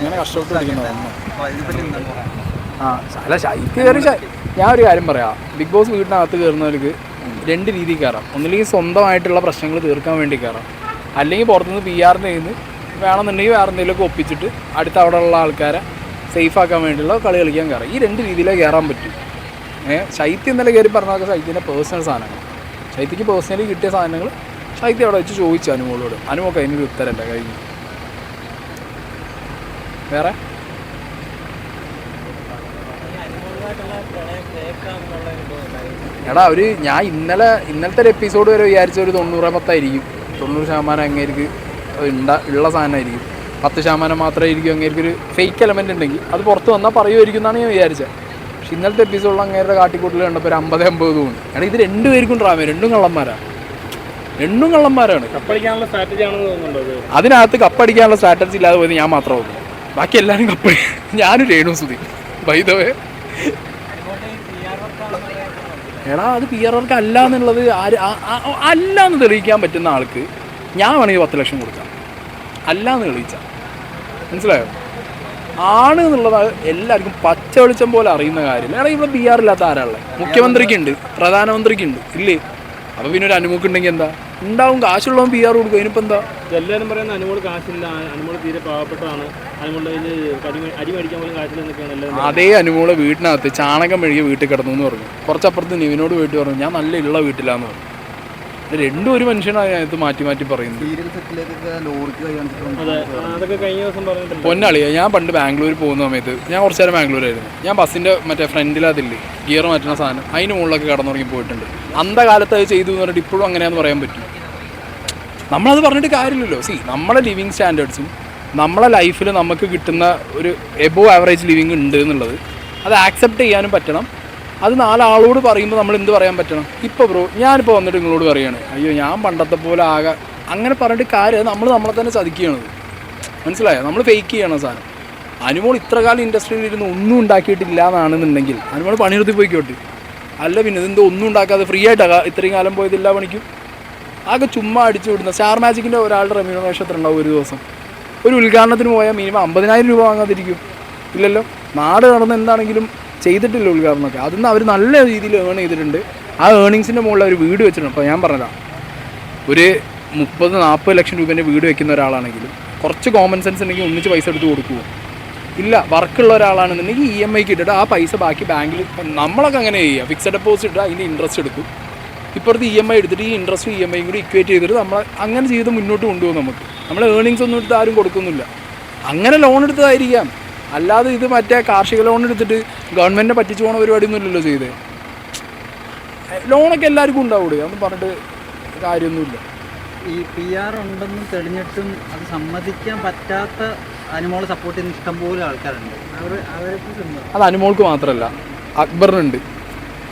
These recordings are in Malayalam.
ഇങ്ങനെ ആ അല്ല ശൈത്യ കയറി ഞാൻ ഒരു കാര്യം പറയാം. ബിഗ് ബോസ് വീടിനകത്ത് കയറുന്നവർക്ക് രണ്ട് രീതി കയറാം. ഒന്നില്ലെങ്കിൽ സ്വന്തമായിട്ടുള്ള പ്രശ്നങ്ങൾ തീർക്കാൻ വേണ്ടി കയറാം. അല്ലെങ്കിൽ പുറത്തുനിന്ന് പി കയ്യിൽ നിന്ന് വേണമെന്നുണ്ടെങ്കിൽ വേറെ എന്തെങ്കിലുമൊക്കെ ഒപ്പിച്ചിട്ട് അടുത്ത അവിടെ ഉള്ള ആൾക്കാരെ സേഫ് ആക്കാൻ വേണ്ടിയുള്ള കളി കളിക്കാൻ കയറാം. ഈ രണ്ട് രീതിയിലേ കയറാൻ പറ്റും. ഏഹ് ശൈത്യം ഇന്നലെ കയറി പറഞ്ഞാൽ ശൈത്യന്റെ പേഴ്സണൽ സാധനങ്ങൾ ശൈത്യക്ക് പേഴ്സണലി കിട്ടിയ സാധനങ്ങൾ ശൈത്യം അവിടെ വെച്ച് ചോദിച്ചു അനുമോളോട്. അനുമൊക്കെ അതിനൊരു ഉത്തരമല്ല കഴിഞ്ഞു. വേറെ? എടാ ഒരു ഞാൻ ഇന്നലെ ഇന്നലത്തെ ഒരു എപ്പിസോഡ് വരെ വിചാരിച്ച ഒരു തൊണ്ണൂറ് പത്തായിരിക്കും തൊണ്ണൂറ് ശതമാനം അങ്ങേർക്ക് ഉണ്ട ഉള്ള സാധനമായിരിക്കും. പത്ത് ശതമാനം മാത്രമേ ഇരിക്കും അങ്ങേർക്ക് ഒരു ഫേക്ക് എലമെന്റ് ഉണ്ടെങ്കിൽ അത് പുറത്ത് വന്നാൽ പറയുമായിരിക്കും എന്നാണ് ഞാൻ വിചാരിച്ചത് പക്ഷെ ഇന്നലത്തെ എപ്പിസോഡിൽ അങ്ങേരുടെ കാട്ടിക്കൂട്ടിൽ കണ്ടപ്പോൾ ഒരു അമ്പത് അമ്പത് തോന്നി. എടാ ഇത് രണ്ടുപേർക്കും ഡ്രാമ രണ്ടും കള്ളന്മാരാണ് രണ്ടും കള്ളന്മാരാണ്. കപ്പടിക്കാനുള്ള സ്ട്രാറ്റജി ആണെന്ന് തോന്നുന്നുണ്ടോ അത് അതിനകത്ത് കപ്പടിക്കാനുള്ള സ്ട്രാറ്റജി ഇല്ലാതെ പോയത് ഞാൻ മാത്രമാകുന്നു ബാക്കി എല്ലാവരും കപ്പടി ഞാനും രേണു സുധി. വൈദവേ എടാ അത് പി ആർ വർക്ക് അല്ല എന്നുള്ളത് ആര് അല്ല എന്ന് തെളിയിക്കാൻ പറ്റുന്ന ആൾക്ക് ഞാൻ വേണമെങ്കിൽ പത്ത് ലക്ഷം കൊടുക്കാം. അല്ല എന്ന് തെളിയിച്ചാൽ മനസ്സിലായോ? ആണ് എന്നുള്ളത് എല്ലാവർക്കും പച്ച വെളിച്ചം പോലെ അറിയുന്ന കാര്യം. എടാ ഇവിടെ ബി ആർ ഇല്ലാത്ത ആരാളെ മുഖ്യമന്ത്രിക്കുണ്ട് പ്രധാനമന്ത്രിക്കുണ്ട് ഇല്ലേ? അപ്പോൾ പിന്നെ ഒരു അനുമുക്കുണ്ടെങ്കിൽ എന്താ? ഉണ്ടാവും കാശുള്ളവൻ പി ആർ കൊടുക്കും അതിനിപ്പോൾ എന്താ? എല്ലാവരും പറയുന്ന അനുമോൾ കാശില്ല അനുമോൾ തീരെ പാവപ്പെട്ടതാണ്. അനുമോളുടെ അരി മേടിക്കാൻ പോലും കാശില്ല എന്നൊക്കെയാണ് അതേ അനുമോളെ വീട്ടിനകത്ത് ചാണകം മെഴുകി വീട്ടിൽ കിടന്നു എന്ന് പറഞ്ഞു. കുറച്ചപ്പുറത്ത് നിവിനോട് പോയിട്ട് പറഞ്ഞു ഞാൻ നല്ല ഉള്ള വീട്ടിലാന്ന് പറഞ്ഞു. രണ്ടും ഒരു മനുഷ്യനാണ് അതിനകത്ത് മാറ്റി മാറ്റി പറയുന്നത് പൊന്നാളിയാ ഞാൻ പണ്ട് ബാംഗ്ലൂർ പോകുന്ന സമയത്ത് ഞാൻ കുറച്ച് നേരം ബാംഗ്ലൂരായിരുന്നു. ഞാൻ ബസ്സിന്റെ മറ്റേ ഫ്രണ്ടിലതില്ലേ ഗിയർ മാറ്റുന്ന സാധനം അതിന് മുകളിലൊക്കെ കടന്നുറങ്ങി പോയിട്ടുണ്ട്. അന്ത കാലത്ത് അത് ചെയ്തു എന്ന് പറഞ്ഞിട്ട് ഇപ്പോഴും അങ്ങനെയാന്ന് പറയാൻ പറ്റും നമ്മളത് പറഞ്ഞിട്ട് കാര്യമില്ലല്ലോ. സി നമ്മളെ ലിവിങ് സ്റ്റാൻഡേർഡ്സും നമ്മളെ ലൈഫിൽ നമുക്ക് കിട്ടുന്ന ഒരു എബോ ആവറേജ് ലിവിങ് ഉണ്ട് എന്നുള്ളത് അത് ആക്സെപ്റ്റ് ചെയ്യാനും പറ്റണം. അത് നാലാളോട് പറയുമ്പോൾ നമ്മൾ എന്ത് പറയാൻ പറ്റണം? ഇപ്പോൾ ബ്രോ ഞാനിപ്പോൾ വന്നിട്ട് നിങ്ങളോട് പറയുകയാണ് അയ്യോ ഞാൻ പണ്ടത്തെ പോലെ ആകെ അങ്ങനെ പറഞ്ഞിട്ട് കാര്യം നമ്മൾ നമ്മളെ തന്നെ ചതിക്കുകയാണത് മനസ്സിലായോ? നമ്മൾ ഫേക്ക് ചെയ്യണം സാധനം. അനുമോൾ ഇത്ര കാലം ഇൻഡസ്ട്രിയിൽ ഇരുന്ന് ഒന്നും ഉണ്ടാക്കിയിട്ടില്ല എന്നാണെന്നുണ്ടെങ്കിൽ അനുമോൾ പണിയെടുത്ത് പോയിക്കോട്ടെ. അല്ല പിന്നെ ഇതെന്തോ ഒന്നും ഉണ്ടാക്കാതെ ഫ്രീ ആയിട്ടാണ് ഇത്രയും കാലം പോയതില്ല പണിക്കും. ആകെ ചുമ്മാ അടിച്ചു വിടുന്ന. സ്റ്റാർ മാജിക്കിന്റെ ഒരാളുടെ റെമ്യൂണറേഷൻ എത്ര ഉണ്ടാവും ഒരു ദിവസം? ഒരു ഉദ്ഘാടനത്തിന് പോയാൽ മിനിമം അമ്പതിനായിരം രൂപ വാങ്ങാതിരിക്കും. ഇല്ലല്ലോ? നാട് നടന്ന് എന്താണെങ്കിലും ചെയ്തിട്ടില്ല ഉദ്ഘാടനമൊക്കെ. അതിന്ന് അവർ നല്ല രീതിയിൽ ഏൺ ചെയ്തിട്ടുണ്ട്. ആ ഏണിങ്സിന്റെ മുകളിൽ അവർ വീട് വെച്ചിട്ടുണ്ട്. അപ്പോൾ ഞാൻ പറഞ്ഞതാ. ഒരു മുപ്പത് നാൽപ്പത് ലക്ഷം രൂപേന്റെ വീട് വെക്കുന്ന ഒരാളാണെങ്കിലും കുറച്ച് കോമൺ സെൻസ് ഉണ്ടെങ്കിൽ ഒന്നിച്ച് പൈസ എടുത്ത് കൊടുക്കുമോ ഇല്ല വർക്കുള്ള ഒരാളാണെന്നുണ്ടെങ്കിൽ ഇ എം ഐക്ക് ഇട്ടിട്ട് ആ പൈസ ബാക്കി ബാങ്കിൽ നമ്മളൊക്കെ അങ്ങനെ ചെയ്യുക. ഫിക്സഡ് ഡെപ്പോസിറ്റ് ഇട്ടാൽ അതിന്റെ ഇൻട്രസ്റ്റ് എടുക്കും. ഇപ്പുറത്ത് ഇ എം ഐ എടുത്തിട്ട് ഈ ഇൻട്രസ്റ്റ് ഇ എം ഐയും കൂടി ഇക്വേറ്റ് ചെയ്തിട്ട് നമ്മൾ അങ്ങനെ ചെയ്ത് മുന്നോട്ട് കൊണ്ടുപോകും നമുക്ക്. നമ്മൾ ഏണിങ്സ് ഒന്നും എടുത്ത് ആരും കൊടുക്കുന്നില്ല. അങ്ങനെ ലോൺ എടുത്തതായിരിക്കാം. അല്ലാതെ ഇത് മറ്റേ കാർഷിക ലോൺ എടുത്തിട്ട് ഗവൺമെന്റിനെ പറ്റിച്ചു പോണ പരിപാടിയൊന്നും ഇല്ലല്ലോ ചെയ്ത്. ലോണൊക്കെ എല്ലാവർക്കും ഉണ്ടാവൂടെ? അതൊന്നും പറഞ്ഞിട്ട് കാര്യമൊന്നുമില്ല. ഈ പി ആർ ഉണ്ടെന്നും തെളിഞ്ഞിട്ടും അത് സമ്മതിക്കാൻ പറ്റാത്ത അനുമോളെ സപ്പോർട്ട് ചെയ്യുന്ന ഇഷ്ടംപോലെ ആൾക്കാരുണ്ട്. അവർ അവരെ അത് അനുമോൾക്ക് മാത്രമല്ല അക്ബറിനുണ്ട്.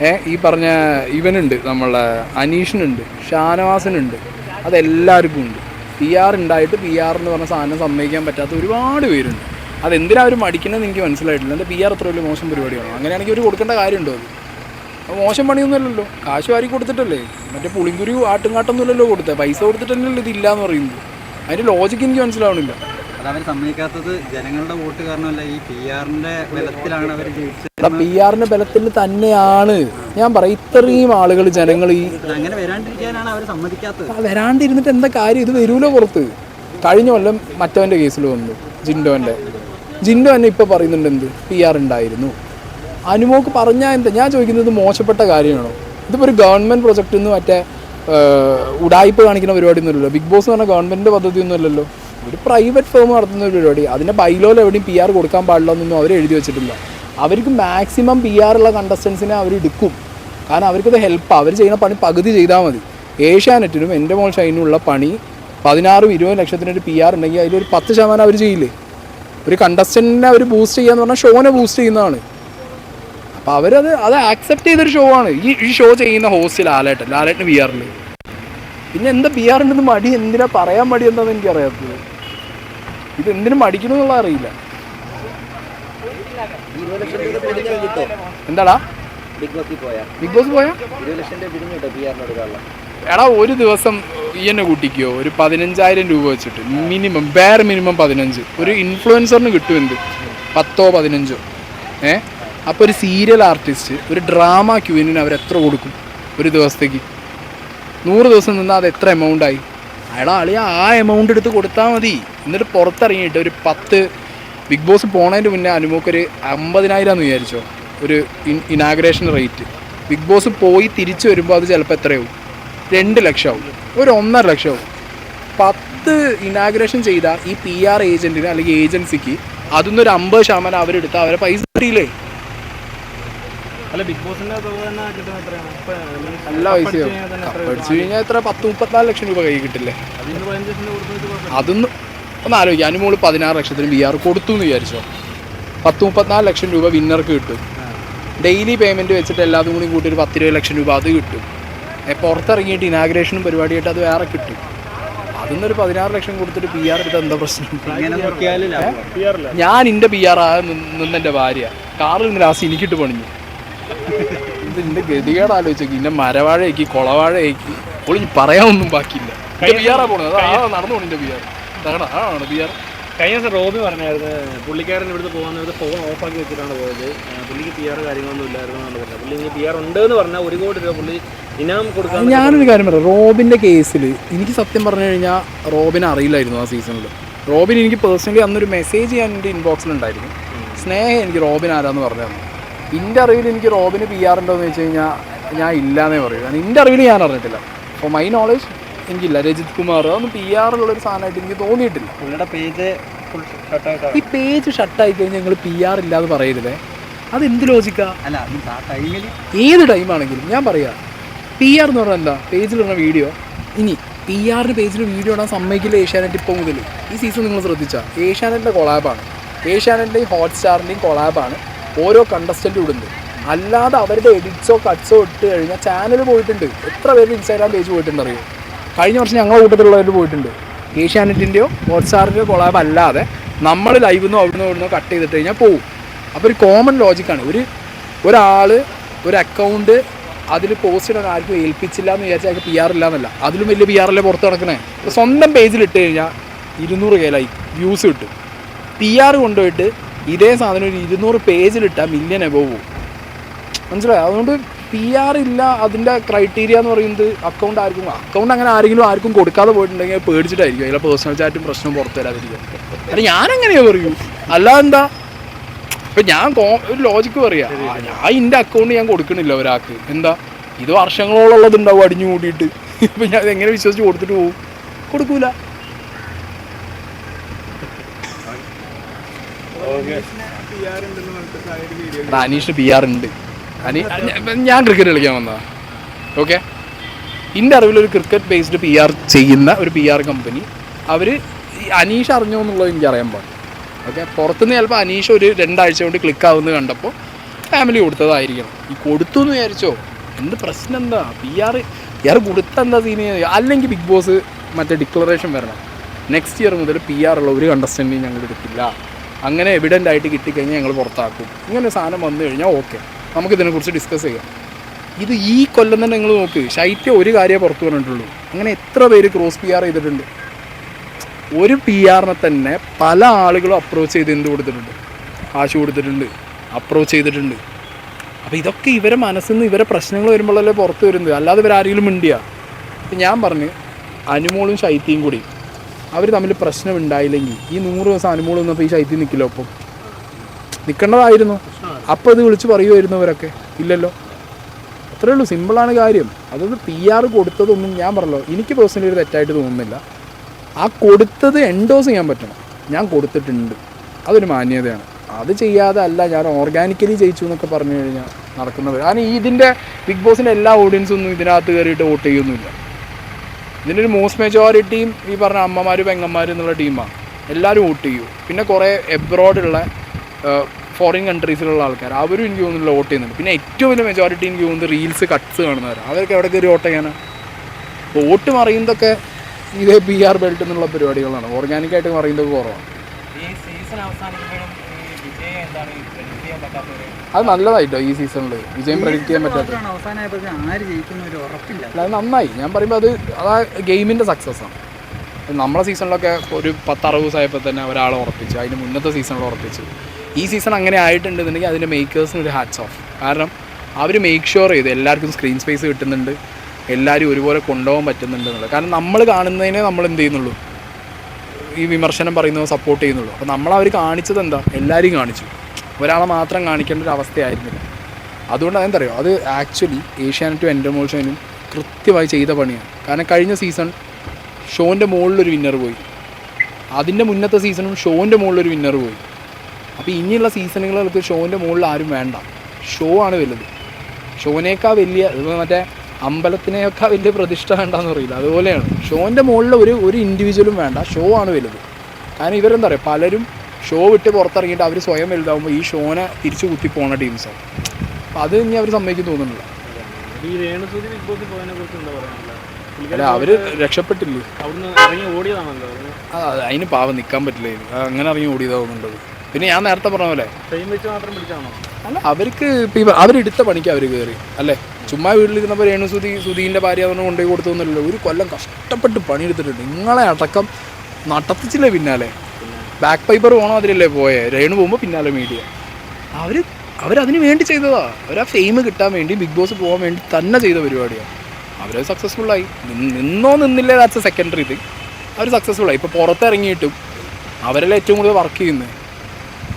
ഈ പറഞ്ഞ ഇവനുണ്ട് നമ്മളെ അനീഷിനുണ്ട് ഷാനവാസനുണ്ട് അതെല്ലാവർക്കും ഉണ്ട്. പി ആർ ഉണ്ടായിട്ട് പി ആർ എന്ന് പറഞ്ഞ സാധനം സമ്മതിക്കാൻ പറ്റാത്ത ഒരുപാട് പേരുണ്ട്. അതെന്തിനാ അവർ മടിക്കണമെന്ന് എനിക്ക് മനസ്സിലായിട്ടില്ല. എന്റെ പി ആർ അത്ര വലിയ മോശം പരിപാടിയാണോ? അങ്ങനെയാണെങ്കിൽ അവർ കൊടുക്കേണ്ട കാര്യമുണ്ടോ അത്? മോശം പണിയൊന്നുമല്ലല്ലോ. കാശ് വാരി കൊടുത്തിട്ടല്ലേ. മറ്റേ പുളിങ്കുരു ആട്ടും കാട്ടൊന്നുമില്ലല്ലോ കൊടുത്തത് പൈസ കൊടുത്തിട്ടല്ലല്ലോ ഇതില്ല എന്ന് പറയുന്നത്? അതിന്റെ ലോജിക്ക് എനിക്ക് മനസ്സിലാവണില്ല. അത് അവർ സമ്മതിക്കാത്തത് ജനങ്ങളുടെ വോട്ട് കാരണമല്ല ഈ പി ആറിന്റെ ബലത്തിലാണ് അവർ ജയിച്ചത്. പി ആറിന്റെ ബലത്തിൽ തന്നെയാണ്. ഞാൻ പറയും ഇത്രയും ആളുകൾ ജനങ്ങൾ ഈ അങ്ങനെ വരാണ്ടിരിക്കാനാണ് അവർ സമ്മതിക്കാത്തത്. വരാണ്ടിരുന്നിട്ട് എന്താ കാര്യം? ഇത് വരൂലോ പുറത്ത്? കഴിഞ്ഞ കൊല്ലം മറ്റവന്റെ കേസിൽ വന്നു ജിൻഡോന്റെ. ജിൻഡോ എന്നെ ഇപ്പോൾ പറയുന്നുണ്ട് എന്ത്? പി ആർ ഉണ്ടായിരുന്നു. അനുമോക്ക് പറഞ്ഞാൽ എന്താ? ഞാൻ ചോദിക്കുന്നത് മോശപ്പെട്ട കാര്യമാണോ? ഇതിപ്പോൾ ഒരു ഗവൺമെന്റ് പ്രൊജക്റ്റ് നിന്ന് മറ്റേ ഉടായ്പ കാണിക്കുന്ന പരിപാടി ഒന്നുമില്ലല്ലോ ബിഗ് ബോസ് എന്ന് പറഞ്ഞ ഗവൺമെന്റിന്റെ പദ്ധതി ഒന്നുമല്ലല്ലോ ഒരു പ്രൈവറ്റ് ഫേം നടത്തുന്ന ഒരു പരിപാടി. അതിന്റെ ബൈലോയിൽ എവിടെയും പി ആർ കൊടുക്കാൻ പാടില്ല എന്നൊന്നും അവർ എഴുതി വെച്ചിട്ടില്ല. അവർക്ക് മാക്സിമം പി ആർ ഉള്ള കണ്ടസ്റ്റൻസിനെ അവർ എടുക്കും. കാരണം അവർക്കത് ഹെൽപ്പ് അവർ ചെയ്യുന്ന പണി പകുതി ചെയ്താൽ മതി. ഏഷ്യാനെറ്റിനും എന്റെ മോൾ ഷൈനുള്ള പണി പതിനാറും ഇരുപത് ലക്ഷത്തിനൊരു പി ആർ ഉണ്ടെങ്കിൽ അതിലൊരു പത്ത് ശതമാനം അവർ ചെയ്യില്ലേ? ഒരു കണ്ടസ്റ്റന്റിനെ അവർ ബൂസ്റ്റ് ചെയ്യുക ചെയ്യാന്ന് പറഞ്ഞാൽ ഷോനെ ബൂസ്റ്റ് ചെയ്യുന്നതാണ്. അപ്പോൾ അവരത് അത് ആക്സെപ്റ്റ് ചെയ്തൊരു ഷോ ആണ്. ഈ ഈ ഷോ ചെയ്യുന്ന ഹോസ്റ്റ് ലാലേട്ടൻ ലാലേട്ടന് പി ആറിൽ പിന്നെ എന്താ പി ആറിന്റെ മടി? എന്തിനാ പറയാൻ മടി എന്താണെന്ന് എനിക്കറിയാത്തത് ഇത് എന്തിനു മടിക്കണമെന്നുള്ള അറിയില്ല. എന്താടാ? ബിഗ് ബോസിൽ പോയാ? ബിഗ് ബോസ് പോയാ എടാ ഒരു ദിവസം ഈ എന്നെ കൂട്ടിക്കോ. ഒരു പതിനഞ്ചായിരം രൂപ വെച്ചിട്ട്. മിനിമം ബേർ മിനിമം പതിനഞ്ച്. ഒരു ഇൻഫ്ലുവൻസറിന് കിട്ടും എന്ത്? പത്തോ പതിനഞ്ചോ. ഏ? അപ്പോൾ ഒരു സീരിയൽ ആർട്ടിസ്റ്റ് ഒരു ഡ്രാമ ക്യൂവിന് അവർ എത്ര കൊടുക്കും ഒരു ദിവസത്തേക്ക്? നൂറ് ദിവസം നിന്നാൽ അത് എത്ര എമൗണ്ട് അയാളെ അളിയ ആ എമൗണ്ട് എടുത്ത് കൊടുത്താൽ മതി. എന്നിട്ട് പുറത്തിറങ്ങിയിട്ട് ഒരു പത്ത് ബിഗ് ബോസ് പോണതിന് മുന്നേ അനുമോക്കൊരു അമ്പതിനായിരം എന്ന് വിചാരിച്ചോ. ഒരു ഇനാഗ്രേഷൻ റേറ്റ് ബിഗ് ബോസ് പോയി തിരിച്ചു വരുമ്പോൾ അത് ചിലപ്പോൾ എത്രയാവും? രണ്ട് ലക്ഷമാവും. ഒരു ഒന്നര ലക്ഷമാവും. പത്ത് ഇനാഗ്രേഷൻ ചെയ്ത ഈ പി ആർ ഏജന്റിന് അല്ലെങ്കിൽ ഏജൻസിക്ക് അതിൽ ഒരു അമ്പത് ശതമാനം അവരെടുത്താൽ അവരെ പൈസ കിട്ടിയില്ലേ അല്ല ബിഗ് ബോസിന്റെ നല്ല എത്ര പഠിച്ചു കഴിഞ്ഞാൽ എത്ര? പത്ത് മുപ്പത്തിനാല് ലക്ഷം രൂപ കൈ കിട്ടില്ലേ? അതൊന്നും ഒന്ന് ആലോചിക്കുക അനുമോൾ പതിനാറ് ലക്ഷത്തിന് ബി ആർ കൊടുത്തു എന്ന് വിചാരിച്ചോ? പത്ത് മുപ്പത്തിനാല് ലക്ഷം രൂപ വിന്നർക്ക് കിട്ടും. ഡെയിലി പേയ്മെന്റ് വെച്ചിട്ട് എല്ലാതും കൂടി കൂട്ടി ഒരു പത്തിരുപത് ലക്ഷം രൂപ അത് കിട്ടും. പുറത്തിറങ്ങിയിട്ട് ഇനാഗ്രേഷനും പരിപാടിയായിട്ട് അത് വേറെ കിട്ടും. അതിന്നൊരു പതിനാറ് ലക്ഷം കൊടുത്തിട്ട് പി ആർ എടുത്ത എന്താ പ്രശ്നം. ഞാൻ എന്റെ പി ആർ ആ നിന്നെന്റെ ഭാര്യ. കാറിൽ നിന്ന് ലാസ്റ്റ് എനിക്കിട്ട് പണിഞ്ഞു. ഇത് എന്റെ ഗതികേട് ആലോചിച്ചു ഇന്നെ മരവാഴയാക്കി കൊളവാഴയാക്കി. ഒളിഞ്ഞ് പറയാനൊന്നും ബാക്കിയില്ല. ബിയാറാ പോണത്. അതാ നടന്നു പോണിന്റെ ബിയാർ തകടാ ആണ് ആർ കഴിഞ്ഞ ദിവസം റോബി പറഞ്ഞായിരുന്നു പുള്ളിക്കാരൻ ഇവിടുന്ന് പോകാൻ ഇവിടെ ഫോൺ ഓഫാക്കി വെച്ചിട്ടാണ് പോയത്. ആ, പുള്ളിക്ക് പി ആർ കാര്യങ്ങളൊന്നും ഇല്ലായിരുന്നു എന്നാണ് പറഞ്ഞത്. പുള്ളി ഇനി പി ആർ ഉണ്ട് എന്ന് പറഞ്ഞാൽ ഒരു കോടി രൂപ പുള്ളി ഇനാം കൊടുക്കാൻ ഞാനൊരു കാര്യം പറയാം റോബിന്റെ കേസിൽ എനിക്ക് സത്യം പറഞ്ഞു കഴിഞ്ഞാൽ റോബിനെ അറിയില്ലായിരുന്നു ആ സീസണിൽ റോബിൻ എനിക്ക് പേഴ്സണലി അന്നൊരു മെസ്സേജ് ചെയ്യാൻ എന്റെ ഇൻബോക്സിലുണ്ടായിരുന്നു സ്നേഹം എനിക്ക് റോബിൻ ആരാന്ന് പറഞ്ഞു തന്നു എന്റെ അറിവിൽ എനിക്ക് റോബിന് പി ആർ ഉണ്ടോ എന്ന് വെച്ച് കഴിഞ്ഞാൽ ഞാൻ ഇല്ലാന്നേ പറയൂ. കാരണം എന്റെ അറിവിൽ ഞാൻ അറിഞ്ഞിട്ടില്ല. അപ്പോൾ മൈ നോളേജ് എനിക്കില്ല. രജിത് കുമാർ അതൊന്നും പി ആർ ഉള്ളൊരു സാധനമായിട്ട് എനിക്ക് തോന്നിയിട്ടില്ല. പുള്ളിയുടെ പേജ് ഈ പേജ് ഷട്ടായി കഴിഞ്ഞാൽ ഞങ്ങൾ പി ആർ ഇല്ലാതെ പറയരുതേ. അത് എന്ത് ലോജിക്കാ അല്ല ഏത് ടൈമാണെങ്കിലും ഞാൻ പറയാം. പി ആർ എന്ന് പറഞ്ഞാൽ എന്താ? പേജിലിടുന്ന വീഡിയോ ഇനി പി ആറിന് പേജിൽ വീഡിയോ ഇടാൻ സമ്മതിക്കില്ല ഏഷ്യാനെറ്റ് ഇപ്പോൾ മുതൽ ഈ സീസൺ നിങ്ങൾ ശ്രദ്ധിച്ചാൽ ഏഷ്യാനെറ്റിന്റെ കൊളാബാണ് ഏഷ്യാനെറ്റിന്റെയും ഹോട്ട്സ്റ്റാറിന്റെയും കൊളാബാണ് ഓരോ കണ്ടസ്റ്റന്റ് ഇടുന്നത്. അല്ലാതെ അവരുടെ എഡിറ്റ്സോ കട്ട്സോ ഇട്ട് കഴിഞ്ഞാൽ ചാനൽ പോയിട്ടുണ്ട്. എത്ര പേര് ഇൻസ്റ്റാഗ്രാം പേജ് പോയിട്ടുണ്ട് അറിയോ കഴിഞ്ഞ വർഷം ഞങ്ങളുടെ കൂട്ടത്തിലുള്ളവർ പോയിട്ടുണ്ട്. ഏഷ്യാനെറ്റിന്റെയോ ഹോട്ട്സ്റ്റാറിന്റെയോ കൊളാബ് അല്ലാതെ നമ്മൾ ലൈവ് നിന്നോ അവിടുന്ന് കട്ട് ചെയ്തിട്ട് കഴിഞ്ഞാൽ പോകും അപ്പോൾ ഒരു കോമൺ ലോജിക്കാണ് ഒരു ഒരാൾ ഒരു അക്കൗണ്ട് അതിൽ പോസ്റ്റ് ഇടാൻ ആർക്കും ഏൽപ്പിച്ചില്ല എന്ന് വിചാരിച്ചാൽ അയാൾക്ക് പി ആർ ഇല്ല എന്നല്ല അതിലും വലിയ പി ആർ അല്ലേ പുറത്ത് നടക്കണേ? സ്വന്തം പേജിൽ ഇട്ട് കഴിഞ്ഞാൽ ഇരുന്നൂറ് കെ ലൈക്ക് വ്യൂസ് കിട്ടും. പി ആർ കൊണ്ടുപോയിട്ട് ഇതേ സാധനം ഒരു ഇരുന്നൂറ് പേജിലിട്ടാൽ മില്യൺ എബോവ് പോകും മനസ്സിലായി? അതുകൊണ്ട് പി ആർ ഇല്ല അതിന്റെ ക്രൈറ്റീരിയ എന്ന് പറയുന്നത് അക്കൗണ്ട് ആർക്കും അക്കൗണ്ട് അങ്ങനെ ആരെങ്കിലും ആർക്കും കൊടുക്കാതെ പോയിട്ടുണ്ടെങ്കിൽ പേടിച്ചിട്ടായിരിക്കും. അതിലെ പേഴ്സണൽ ചാറ്റും പ്രശ്നവും പുറത്തു വരാതിരിക്കും അത് ഞാൻ എങ്ങനെയാ പറയൂ? അല്ലാതെ എന്താ ഇപ്പൊ ഞാൻ ഒരു ലോജിക്ക് പറയാ. ഞാൻ എന്റെ അക്കൗണ്ട് ഞാൻ കൊടുക്കണില്ല ഒരാൾക്ക്. എന്താ? ഇത് വർഷങ്ങളോളം ഉണ്ടാവും അടിഞ്ഞു കൂടിയിട്ട് ഇപ്പം ഞാൻ എങ്ങനെ വിശ്വസിച്ച് കൊടുത്തിട്ട് പോകും കൊടുക്കൂല. എടാ, അനീഷിന് പി ആർ ഉണ്ട്. ഞാൻ- ക്രിക്കറ്റ് കളിക്കാൻ വന്നതാ. ഓക്കെ എന്റെ ഒരു ക്രിക്കറ്റ് ബേസ്ഡ് പി ആർ ചെയ്യുന്ന ഒരു പി ആർ കമ്പനി അവർ അനീഷ് അറിഞ്ഞോ എന്നുള്ളത് എനിക്ക് അറിയാൻ പാടില്ല. ഓക്കെ പുറത്തുനിന്ന് ചിലപ്പോൾ അനീഷ് ഒരു രണ്ടാഴ്ച കൊണ്ട് ക്ലിക്ക് ആവുന്നത് കണ്ടപ്പോൾ ഫാമിലി കൊടുത്തതായിരിക്കണം. ഈ കൊടുത്തു എന്ന് വിചാരിച്ചോ? എന്ത് പ്രശ്നം എന്താ? പി ആർ പി ആർ എന്താ സീന് അല്ലെങ്കിൽ ബിഗ് ബോസ് മറ്റേ ഡിക്ലറേഷൻ വരണം. നെക്സ്റ്റ് ഇയർ മുതൽ പി ആർ ഉള്ള ഒരു അണ്ടർസ്റ്റാൻഡിങ് ഞങ്ങൾ എടുക്കില്ല അങ്ങനെ എവിഡന്റ് ആയിട്ട് കിട്ടിക്കഴിഞ്ഞാൽ ഞങ്ങൾ പുറത്താക്കും. ഇങ്ങനെ സാധനം വന്നു കഴിഞ്ഞാൽ ഓക്കെ നമുക്കിതിനെക്കുറിച്ച് ഡിസ്കസ് ചെയ്യാം. ഇത് ഈ കൊല്ലം തന്നെ നിങ്ങൾ നോക്ക്. ശൈത്യം ഒരു കാര്യമേ പുറത്തു പറഞ്ഞിട്ടുള്ളൂ. അങ്ങനെ എത്ര പേര് ക്രോസ് പി ആർ ചെയ്തിട്ടുണ്ട്. ഒരു പി ആറിനെ തന്നെ പല ആളുകളും അപ്രോച്ച് ചെയ്ത് എന്ത് കൊടുത്തിട്ടുണ്ട്? കാശ് കൊടുത്തിട്ടുണ്ട്. അപ്രോച്ച് ചെയ്തിട്ടുണ്ട്. അപ്പോൾ ഇതൊക്കെ ഇവരെ മനസ്സിൽ നിന്ന് ഇവരെ പ്രശ്നങ്ങൾ വരുമ്പോഴല്ലേ പുറത്ത് വരുന്നത്. അല്ലാതെ ഇവരാരെങ്കിലും മിണ്ടിയാ? ഞാൻ പറഞ്ഞ് അനുമോളും ശൈത്യയും കൂടി. അവർ തമ്മിൽ പ്രശ്നം ഉണ്ടായില്ലെങ്കിൽ ഈ നൂറ് ദിവസം അനുമോൾ വന്നപ്പോൾ ഈ ശൈത്യം നിൽക്കില്ല ഒപ്പം? നിൽക്കേണ്ടതായിരുന്നു അപ്പോൾ ഇത് വിളിച്ച് പറയുമായിരുന്നു അവരൊക്കെ. ഇല്ലല്ലോ. അത്രേ ഉള്ളൂ. സിമ്പിളാണ് കാര്യം. അതൊന്ന് പി ആർ കൊടുത്തതൊന്നും ഞാൻ പറഞ്ഞല്ലോ. എനിക്ക് പേഴ്സണലി ഒരു തെറ്റായിട്ട് തോന്നുന്നില്ല. ആ കൊടുത്തത് എൻഡോസ് ചെയ്യാൻ പറ്റണം. ഞാൻ കൊടുത്തിട്ടുണ്ട്. അതൊരു മാന്യതയാണ്. അത് ചെയ്യാതെ അല്ല ഞാൻ ഓർഗാനിക്കലി ജയിച്ചു എന്നൊക്കെ പറഞ്ഞു കഴിഞ്ഞാൽ നടക്കുന്നവർ കാരണം ഇതിന്റെ ബിഗ് ബോസിന്റെ എല്ലാ ഓഡിയൻസും ഒന്നും ഇതിനകത്ത് കയറിയിട്ട് വോട്ട് ചെയ്യൊന്നുമില്ല. ഇതിന്റെ ഒരു മോസ്റ്റ് മെജോറിറ്റിയും ഈ പറഞ്ഞ അമ്മമാരും പെങ്ങന്മാരും എന്നുള്ള ടീമാണ് എല്ലാവരും വോട്ട് ചെയ്യും. പിന്നെ കുറേ എബ്രോഡുള്ള ഫോറിൻ കൺട്രീസിലുള്ള ആൾക്കാർ അവരും എനിക്ക് തോന്നുന്നില്ല വോട്ട് ചെയ്യുന്നുണ്ട്. പിന്നെ ഏറ്റവും വലിയ മെജോറിറ്റി എനിക്ക് തോന്നുന്നത് റീൽസ് കട്ട്സ് കാണുന്നവരാണ് അവരൊക്കെ എവിടെ കയറി വോട്ട് ചെയ്യാനാണ് വോട്ട് മറിയുന്നതൊക്കെ ഇതേ പി ആർ ബെൽറ്റ് എന്നുള്ള പരിപാടികളാണ്. ഓർഗാനിക്കായിട്ട് മറിയുന്നതൊക്കെ കുറവാണ് ഈ സീസൺ അവസാനിക്കുമ്പോഴും അത് നല്ലതായിട്ടോ ഈ സീസണിൽ വിജയം പ്രഡിക്റ്റ് ചെയ്യാൻ പറ്റാത്ത അത് നന്നായി. ഞാൻ പറയുമ്പോൾ അത് അതാ ഗെയിമിന്റെ സക്സസ് ആണ്. നമ്മളെ സീസണിലൊക്കെ ഒരു പത്തറുപത് ദിവസമായപ്പോൾ തന്നെ ഒരാളെ ഉറപ്പിച്ചു. അതിന് മുന്നത്തെ സീസണിൽ ഉറപ്പിച്ചു. ഈ സീസൺ അങ്ങനെ ആയിട്ടുണ്ടെന്നുണ്ടെങ്കിൽ അതിന്റെ മേക്കേഴ്സിന് ഒരു ഹാറ്റ്സ് ഓഫ് കാരണം അവർ മേക്ക് ഷുവർ ചെയ്ത്. എല്ലാവർക്കും സ്ക്രീൻ സ്പേസ് കിട്ടുന്നുണ്ട്. എല്ലാവരും ഒരുപോലെ കൊണ്ടുപോകാൻ പറ്റുന്നുണ്ട് എന്നുള്ളത്. കാരണം നമ്മൾ കാണുന്നതിനെ നമ്മൾ എന്ത് ചെയ്യുന്നുള്ളൂ? ഈ വിമർശനം പറയുന്നത് സപ്പോർട്ട് ചെയ്യുന്നുള്ളൂ. അപ്പോൾ നമ്മളവർ കാണിച്ചത് എന്താ? എല്ലാവരും കാണിച്ചു. ഒരാളെ മാത്രം കാണിക്കേണ്ട ഒരു അവസ്ഥയായിരുന്നില്ല. അതുകൊണ്ട് അതെന്താ അറിയോ അത് ആക്ച്വലി ഏഷ്യാനെറ്റും എന്റർമോൾഷനും കൃത്യമായി ചെയ്ത പണിയാണ്. കാരണം കഴിഞ്ഞ സീസൺ ഷോന്റെ മുകളിലൊരു വിന്നർ പോയി. അതിന്റെ മുന്നത്തെ സീസണും ഷോന്റെ മുകളിലൊരു വിന്നർ പോയി. അപ്പോൾ ഇനിയുള്ള സീസണുകൾക്ക് ഷോന്റെ മുകളിൽ ആരും വേണ്ട. ഷോ ആണ് വലുത്. ഷോനേക്കാൾ വലിയ മറ്റേ അമ്പലത്തിനേക്കാൾ വലിയ പ്രതിഷ്ഠ വേണ്ടെന്ന് പറയില്ല. അതുപോലെയാണ്. ഷോന്റെ മുകളിൽ ഒരു ഒരു ഇൻഡിവിജ്വലും വേണ്ട. ഷോ ആണ് വലുത്. കാരണം ഇവരെന്താ പറയുക? പലരും ഷോ വിട്ട് പുറത്തിറങ്ങിയിട്ട് അവർ സ്വയം വലുതാവുമ്പോൾ ഈ ഷോനെ തിരിച്ചു കുത്തി പോണ ടീംസാണ് അപ്പം അത് ഇനി അവർ സമ്മതിക്കും തോന്നുന്നില്ല. അല്ല അവർ അവർ രക്ഷപ്പെട്ടില്ലേ? അതിന് പാവം നിൽക്കാൻ പറ്റില്ല? അങ്ങനെ ഇറങ്ങി ഓടിയതാവുന്നുണ്ടത് പിന്നെ ഞാൻ നേരത്തെ പറഞ്ഞ പോലെ അല്ല അവർക്ക് ഇപ്പം അവരെടുത്ത പണിക്ക് അവർ കയറി അല്ലേ? ചുമ്മാ വീട്ടിലിരുന്നപ്പോൾ രേണു സുധി സുധീന്റെ ഭാര്യ അവനെ കൊണ്ടുപോയി കൊടുത്തൊന്നുമില്ലല്ലോ ഒരു കൊല്ലം കഷ്ടപ്പെട്ട് പണിയെടുത്തിട്ടുണ്ട്. നിങ്ങളെ അടക്കം നടത്തിച്ചില്ലേ പിന്നാലെ? ബാക്ക് പൈപ്പർ പോകണോ അതിലല്ലേ പോയേ? രേണു പോകുമ്പോൾ പിന്നാലെ മീഡിയ അവർ അവരതിന് വേണ്ടി ചെയ്തതാ. അവർ ആ ഫെയിം കിട്ടാൻ വേണ്ടി ബിഗ് ബോസ് പോകാൻ വേണ്ടി തന്നെ ചെയ്ത പരിപാടിയാണ് അവരത് ആയി. നിന്നോ നിന്നില്ലേ ദാറ്റ്സ് എ സെക്കൻഡറി തിങ് അവർ സക്സസ്ഫുള്ളായി ഇപ്പോൾ പുറത്തിറങ്ങിയിട്ടും അവരെല്ലാം ഏറ്റവും കൂടുതൽ വർക്ക് ചെയ്യുന്നത്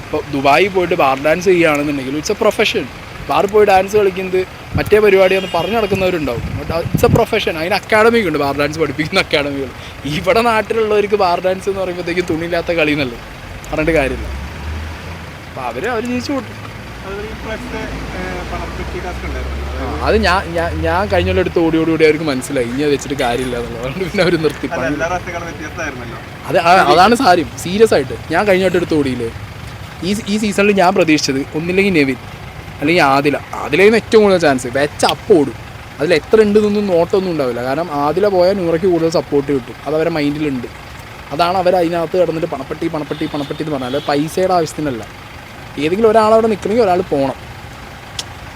ഇപ്പോൾ ദുബായി പോയിട്ട് ബാർ ഡാൻസ് ചെയ്യുകയാണെന്നുണ്ടെങ്കിൽ ഇറ്റ്സ് എ പ്രൊഫഷൻ ബാറിൽ പോയി ഡാൻസ് കളിക്കുന്നത് മറ്റേ പരിപാടിയാണെന്ന് പറഞ്ഞു നടക്കുന്നവരുണ്ടാവും. ബട്ട് ഇറ്റ്സ് എ പ്രൊഫഷൻ അതിന് അക്കാഡമിക് ഉണ്ട് ബാർ ഡാൻസ് പഠിപ്പിക്കുന്ന അക്കാഡമികൾ ഇവിടെ നാട്ടിലുള്ളവർക്ക് ബാർ ഡാൻസ് എന്ന് പറയുമ്പോഴത്തേക്കും തുണിയില്ലാത്ത കളി എന്നല്ലേ? പറഞ്ഞിട്ട് കാര്യമില്ല. അപ്പോൾ അവർ അവർ ജയിച്ചു കൂട്ടും അത് ഞാൻ ഞാൻ കഴിഞ്ഞ എടുത്ത് ഓടി ഓടി ഓടി അവർക്ക് മനസ്സിലായി. ഇനി അത് വെച്ചിട്ട് കാര്യമില്ല എന്നുള്ളത്. അതുകൊണ്ട് പിന്നെ അവർ നിർത്തി. അത് അതാണ് സാരം. സീരിയസ് ആയിട്ട്. ഞാൻ കഴിഞ്ഞ വട്ടം എടുത്ത് ഓടിയില്ലേ? ഈ ഈ സീസണിൽ ഞാൻ പ്രതീക്ഷിച്ചത് ഒന്നില്ലെങ്കിൽ നെവിൻ. അല്ലെങ്കിൽ ആദില. ആദിലയിൽ ഏറ്റവും കൂടുതൽ ചാൻസ് വെച്ച അപ്പം ഓടും. അതിൽ എത്ര ഉണ്ട് എന്നൊന്നും നോട്ടൊന്നും ഉണ്ടാവില്ല. കാരണം ആദില പോയാൽ നൂറയ്ക്ക് കൂടുതൽ സപ്പോർട്ട് കിട്ടും. അത് അവരുടെ മൈൻഡിലുണ്ട് അതാണ് അവർ അതിനകത്ത് കിടന്നിട്ട് പണപ്പെട്ടി പണപ്പെട്ടി പണപ്പെട്ടി എന്ന് പറഞ്ഞാൽ പൈസയുടെ ആവശ്യത്തിനല്ല. ഏതെങ്കിലും ഒരാൾ അവിടെ നിൽക്കണമെങ്കിൽ ഒരാൾ പോകണം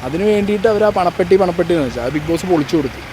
അതിന് വേണ്ടിയിട്ട് അവർ ആ പണപ്പെട്ടി പണപ്പെട്ടി എന്ന് വെച്ചാൽ ബിഗ് ബോസ് പൊളിച്ചു കൊടുത്തു.